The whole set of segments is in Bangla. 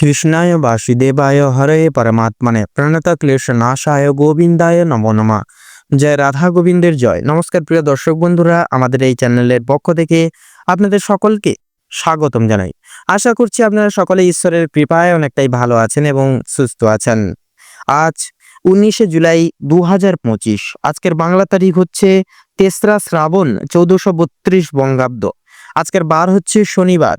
কৃষ্ণায় বাসুদেবায় হরে পরমাত্মনে প্রণত ক্লেশ নাশায় গোবিন্দায় নম নমা জয় রাধা গোবিন্দের জয় নমস্কার প্রিয় দর্শক বন্ধুরা আমাদের এই চ্যানেলের পক্ষ থেকে আপনাদের সকলকে স্বাগতম জানাই। আশা করছি আপনারা সকলে ঈশ্বরের কৃপায় অনেকটাই ভালো আছেন এবং সুস্থ আছেন। আজ উনিশে জুলাই দু হাজার পঁচিশ, আজকের বাংলা তারিখ হচ্ছে তেসরা শ্রাবণ চৌদ্দশো বত্রিশ বঙ্গাব্দ। আজকের বার হচ্ছে শনিবার।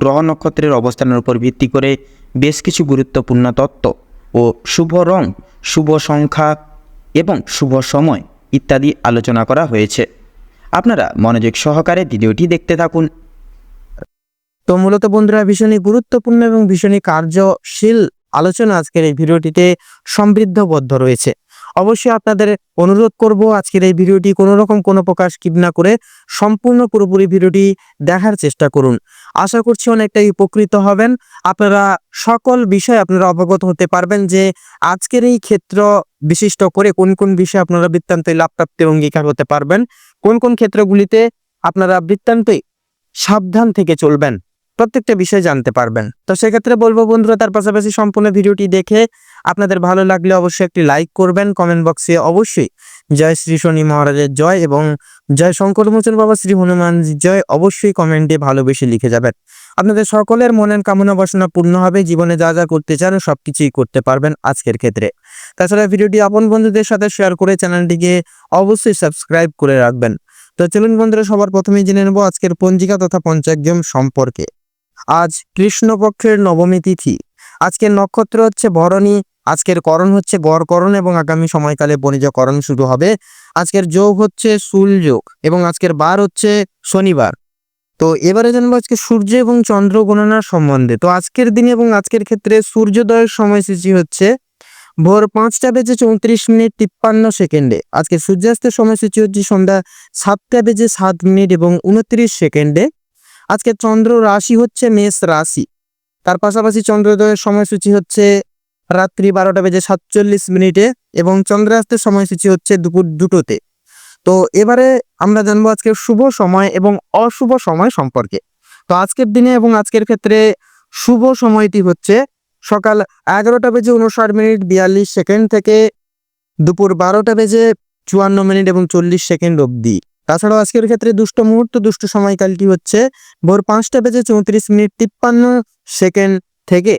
গ্রহ নক্ষত্রের অবস্থানের উপর ভিত্তি করে বেশ কিছু গুরুত্বপূর্ণ তত্ত্ব ও শুভ রং, শুভ সংখ্যা এবং শুভ সময় ইত্যাদি আলোচনা করা হয়েছে। আপনারা মনোযোগ সহকারে ভিডিওটি দেখতে থাকুন। তো মূলত বন্ধুরা, ভীষণই গুরুত্বপূর্ণ এবং ভীষণই কার্যশীল আলোচনা আজকের এই ভিডিওটিতে সমৃদ্ধবদ্ধ রয়েছে। অবশ্যই আপনাদের অনুরোধ করব আজকের এই ভিডিওটি কোনো রকম কোনো প্রকার স্কিপ না করে সম্পূর্ণ পুরোপুরি ভিডিওটি দেখার চেষ্টা করুন। আশা করছি অনেকটাই উপকৃত হবেন। আপনারা সকল বিষয় আপনারা অবগত হতে পারবেন যে আজকের এই ক্ষেত্র বিশিষ্ট করে কোন কোন বিষয়ে আপনারা বৃত্তান্তে লাভপ্রাপ্তির অঙ্গীকার হতে পারবেন, কোন কোন ক্ষেত্রগুলিতে আপনারা বৃত্তান্তই সাবধান থেকে চলবেন। প্রত্যেকটা বিষয় জানতে পারবেন। তো সেক্ষেত্রে বলব বন্ধুরা, তার পাশাপাশি সম্পূর্ণ ভিডিওটি দেখে আপনাদের ভালো লাগলে অবশ্যই একটি লাইক করবেন কমেন্ট বক্সে অবশ্যই জয় শ্রী শনি মহারাজের জয় এবং জয় শঙ্কর মোচন বাবা শ্রী হনুমানজি জয় অবশ্যই কমেন্টে ভালোবেসে লিখে যাবেন। আপনাদের সকলের মনের কামনা বাসনা পূর্ণ হবে, জীবনে যা যা করতে চান সব কিছুই করতে পারবেন আজকের ক্ষেত্রে। তাছাড়া ভিডিওটি আপন বন্ধুদের সাথে শেয়ার করে চ্যানেলটিকে অবশ্যই সাবস্ক্রাইব করে রাখবেন। তো চলুন বন্ধুরা, সবার প্রথমেই জেনে নেব আজকের পঞ্জিকা তথা পঞ্চাগ্যম সম্পর্কে। আজ কৃষ্ণপক্ষের নবমী তিথি। আজকের নক্ষত্র হচ্ছে ভরণী, আজকের করণ হচ্ছে গড়করণ এবং আগামী সময়কালে বণিজকরণ শুরু হবে। আজকের যোগ হচ্ছে শুল যোগ এবং আজকের বার হচ্ছে শনিবার। তো এবারে জানব আজকে সূর্য এবং চন্দ্র গণনার সম্বন্ধে। তো আজকের দিনে এবং আজকের ক্ষেত্রে সূর্যোদয়ের সময়সূচি হচ্ছে ভোর পাঁচটা বেজে চৌত্রিশ মিনিট তিপ্পান্ন সেকেন্ডে। আজকে সূর্যাস্তের সময়সূচি হচ্ছে সন্ধ্যা সাতটা বেজে সাত মিনিট এবং উনত্রিশ সেকেন্ডে। আজকে চন্দ্র রাশি হচ্ছে মেষ রাশি। তার পাশাপাশি চন্দ্রোদয়ের সময়সূচি হচ্ছে রাত্রি বারোটা বেজে সাতচল্লিশ মিনিটে এবং চন্দ্রাস্তের সময়সূচি হচ্ছে দুপুর দুটোতে। তো এবারে আমরা জানব আজকের শুভ সময় এবং অশুভ সময় সম্পর্কে। তো আজকের দিনে এবং আজকের ক্ষেত্রে শুভ সময়টি হচ্ছে সকাল এগারোটা বেজে উনষাট মিনিট বিয়াল্লিশ সেকেন্ড থেকে দুপুর বারোটা বেজে চুয়ান্ন মিনিট এবং চল্লিশ সেকেন্ড অবধি। তাছাড়াও আজকের ক্ষেত্রে দুষ্ট মুহূর্ত, দুষ্ট সময়কালটি হচ্ছে ভোর পাঁচটা বেজে চৌত্রিশ মিনিট তিপ্পান্ন সেকেন্ড থেকে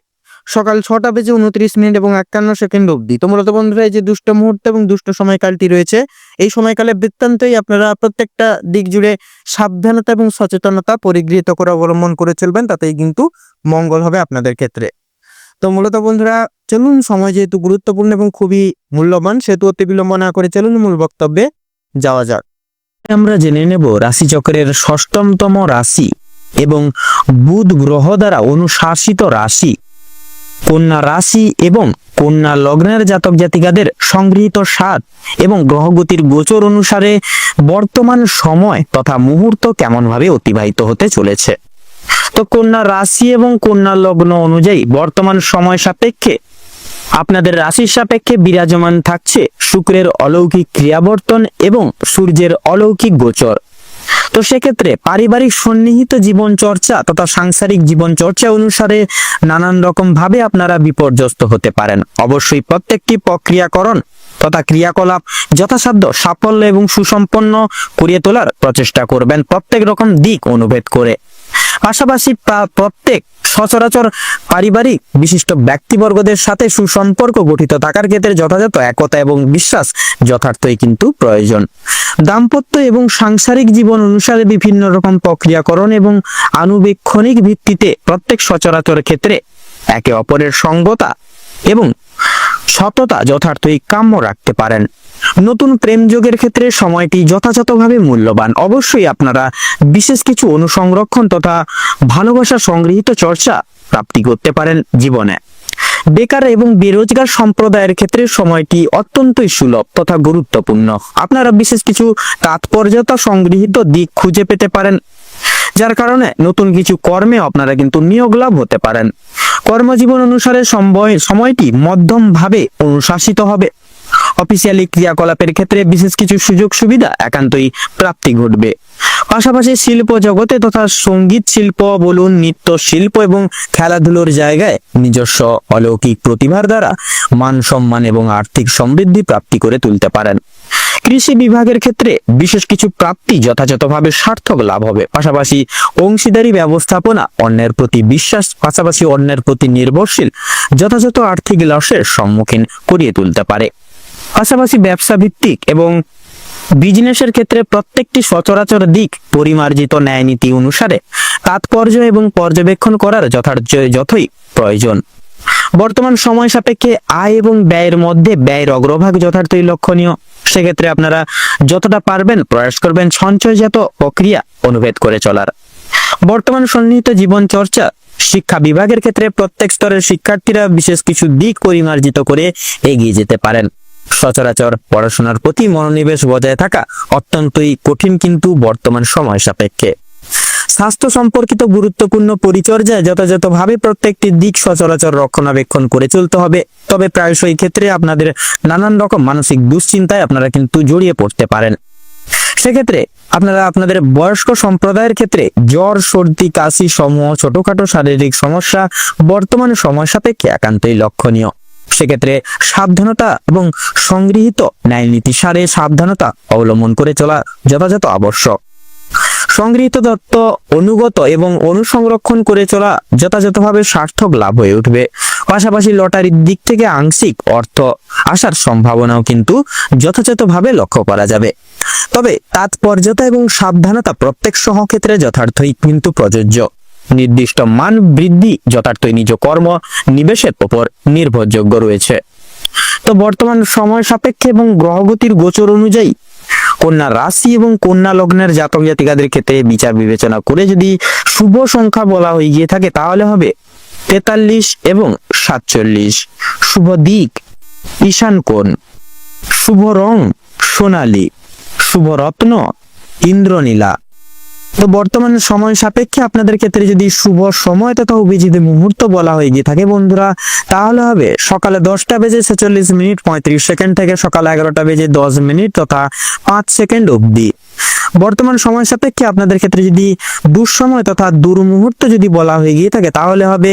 সকাল ছটা বেজে উনত্রিশ মিনিট এবং একান্ন সেকেন্ড অবধি। তো মূলত বন্ধুরা, এই যে দুষ্ট মুহূর্ত এবং দুষ্ট সময়কালটি রয়েছে, এই সময়কালে বৃত্তান্তই আপনারা প্রত্যেকটা দিক জুড়ে সাবধানতা এবং সচেতনতা পরিগৃহীত করে অবলম্বন করে চলবেন, তাতেই কিন্তু মঙ্গল হবে আপনাদের ক্ষেত্রে। তো মূলত বন্ধুরা, চলুন, সময় যেহেতু গুরুত্বপূর্ণ এবং খুবই মূল্যবান, সেহেতু অতি বিলম্ব না করে চলুন মূল বক্তব্যে যাওয়া যাক। আমরা জেনে নেব রাশিচক্রের ষষ্ঠমতম রাশি এবং বুধ গ্রহ দ্বারা অনুশাসিত রাশি। কন্যা রাশি এবং কন্যা লগ্নের জাতক জাতিকাদের সংগৃহীত স্বাদ এবং গ্রহগতির গোচর অনুসারে বর্তমান সময় তথা মুহূর্ত কেমনভাবে অতিবাহিত হতে চলেছে। তো কন্যা রাশি এবং কন্যা লগ্ন অনুযায়ী বর্তমান সময় সাপেক্ষে আপনাদের রাশির সাপেক্ষে বিরাজমান থাকছে শুক্রের অলৌকিক ক্রিয়াবর্তন এবং সূর্যের অলৌকিক গোচর। তো সেক্ষেত্রে পারিবারিক সন্নিহিত জীবন চর্চা তথা সাংসারিক জীবন চর্চা অনুসারে নানান রকম ভাবে আপনারা বিপর্যস্ত হতে পারেন। অবশ্যই প্রত্যেকটি প্রক্রিয়াকরণ তথা ক্রিয়াকলাপ যথাসাধ্য সাফল্য এবং সুসম্পন্ন করিয়ে তোলার প্রচেষ্টা করবেন প্রত্যেক রকম দিক অনুভেদ করে। পাশাপাশি প্রত্যেক সচরাচর পারিবারিক বিশিষ্ট ব্যক্তিবর্গদের সাথে সুসম্পর্ক গঠিত থাকার ক্ষেত্রে যথাযথ একতা এবং বিশ্বাস যথার্থই কিন্তু প্রয়োজন। দাম্পত্য এবং সাংসারিক জীবন অনুসারে বিভিন্ন রকম প্রক্রিয়াকরণ এবং আনুবেক্ষণিক ভিত্তিতে প্রত্যেক সচরাচর ক্ষেত্রে একে অপরের সঙ্গতা এবং সততা যথার্থই কাম্য রাখতে পারেন। নতুন প্রেম যোগের ক্ষেত্রে সময়টি যথাযথভাবে মূল্যবান। অবশ্যই আপনারা বিশেষ কিছু অনুসংরক্ষণ তথা ভালোবাসা সংগৃহীত চর্চা প্রাপ্তি করতে পারেন জীবনে। বেকার এবং বেরোজগার সম্প্রদায়ের ক্ষেত্রে সময়টি অত্যন্তই সুলভ তথা গুরুত্বপূর্ণ। আপনারা বিশেষ কিছু তাৎপর্যতা সংগৃহীত দিক খুঁজে পেতে পারেন, যার কারণে নতুন কিছু কর্মে আপনারা কিন্তু নিয়োগ লাভ হতে পারেন। কর্মজীবন অনুসারে সময় সময়টি মধ্যম ভাবে অনুশাসিত হবে। অফিসিয়ালি ক্রিয়াকলাপের ক্ষেত্রে বিশেষ কিছু সুযোগ সুবিধা একান্তই প্রাপ্তি ঘটবে। পাশাপাশি শিল্প জগতে তথা সংগীত শিল্প বলুন, নৃত্য শিল্প এবং খেলাধুলোর জায়গায় নিজস্ব অলৌকিক প্রতিভার দ্বারা মান সম্মান এবং আর্থিক সমৃদ্ধি প্রাপ্তি করে তুলতে পারেন। কৃষি বিভাগের ক্ষেত্রে বিশেষ কিছু প্রাপ্তি যথাযথভাবে সার্থক লাভ হবে। পাশাপাশি অংশীদারি ব্যবস্থাপনা অন্যের প্রতি বিশ্বাস, পাশাপাশি অন্যের প্রতি নির্ভরশীল, যথাযথ আর্থিক লসের সম্মুখীন করিয়ে তুলতে পারে। পাশাপাশি ব্যবসা ভিত্তিক এবং বিজনেসের ক্ষেত্রে প্রত্যেকটি সচরাচর দিক পরিমার্জিত ন্যায় নীতি অনুসারে তাৎপর্য এবং পর্যবেক্ষণ করার যথার্থ যথই প্রয়োজন। বর্তমান সময় সাপেক্ষে আয় এবং ব্যয়ের মধ্যে ব্যয়ের অগ্রভাগ যথার্থই লক্ষণীয়। সেক্ষেত্রে আপনারা যতটা পারবেন প্রয়াস করবেন সঞ্চয়জাত প্রক্রিয়া অনুভেদ করে চলার। বর্তমান সন্নিহিত জীবন চর্চা শিক্ষা বিভাগের ক্ষেত্রে প্রত্যেক স্তরের শিক্ষার্থীরা বিশেষ কিছু দিক পরিমার্জিত করে এগিয়ে যেতে পারেন। সচরাচর পড়াশোনার প্রতি মনোনিবেশ বজায় থাকা অত্যন্তই কঠিন কিন্তু বর্তমান সময় সাপেক্ষে। স্বাস্থ্য সম্পর্কিত গুরুত্বপূর্ণ পরিচর্যায় যথাযথভাবে প্রত্যেকটি দিক সচরাচর রক্ষণাবেক্ষণ করে চলতে হবে। তবে প্রায়শই ক্ষেত্রে আপনাদের নানান রকম মানসিক দুশ্চিন্তায় আপনারা কিন্তু জড়িয়ে পড়তে পারেন। সেক্ষেত্রে আপনারা আপনাদের বয়স্ক সম্প্রদায়ের ক্ষেত্রে জ্বর, সর্দি, কাশি সমূহ ছোটখাটো শারীরিক সমস্যা বর্তমান সময় সাপেক্ষে একান্তই লক্ষণীয়। সেক্ষেত্রে সাবধানতা এবং সংগৃহীত ন্যায় নীতি সারে সাবধানতা অবলম্বন করে চলা যথাযথ আবশ্যক। সংগৃহীত তত্ত্ব অনুগত এবং অনুসংরক্ষণ করে চলা যথাযথভাবে সার্থক লাভ হয়ে উঠবে। পাশাপাশি লটারির দিক থেকে আংশিক অর্থ আসার সম্ভাবনাও কিন্তু যথাযথভাবে লক্ষ্য করা যাবে। তবে তাৎপর্যতা এবং সাবধানতা প্রত্যেক সহক্ষেত্রে যথার্থই কিন্তু প্রযোজ্য। নির্দিষ্ট মান বৃদ্ধি যথার্থই নিজ কর্ম নিবেশের উপর নির্ভরযোগ্য রয়েছে। তো বর্তমান সময় সাপেক্ষে এবং গ্রহগতির গোচর অনুযায়ী কন্যা রাশি এবং কন্যা লগ্নের জাতক জাতিকাদের ক্ষেত্রে বিচার বিবেচনা করে যদি শুভ সংখ্যা বলা হয়ে গিয়ে থাকে তাহলে হবে তেতাল্লিশ এবং সাতচল্লিশ। শুভ দিক ঈশান কোণ। শুভ রং সোনালী। শুভ রত্ন ইন্দ্রনীলা। তো বর্তমান সময় সাপেক্ষে আপনাদের ক্ষেত্রে যদি শুভ সময়, তথা অভিজিৎ মুহূর্ত বলা হয়ে গিয়ে থাকে বন্ধুরা, তাহলে হবে সকালে দশটা বেজে ছেচল্লিশ মিনিট পঁয়ত্রিশ সেকেন্ড থেকে সকাল এগারোটা বেজে দশ মিনিট তথা পাঁচ সেকেন্ড অবধি। বর্তমান সময় সাপেক্ষে আপনাদের ক্ষেত্রে যদি দুঃসময় তথা দুর্মুহূর্ত যদি বলা হয়ে গিয়ে থাকে, তাহলে হবে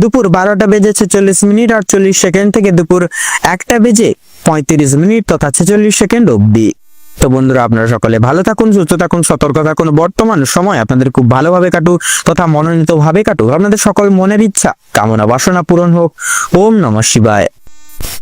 দুপুর বারোটা বেজে ছেচল্লিশ মিনিট আটচল্লিশ সেকেন্ড থেকে দুপুর একটা বেজে পঁয়ত্রিশ মিনিট তথা ছেচল্লিশ সেকেন্ড অবধি। তো বন্ধুরা, আপনারা সকলে ভালো থাকুন, সুস্থ থাকুন, সতর্ক থাকুন। বর্তমান সময় আপনাদের খুব ভালোভাবে কাটুক তথা মনোনীত ভাবে কাটুক। আপনাদের সকল মনের ইচ্ছা, কামনা বাসনা পূরণ হোক। ওম নমঃ শিবায়।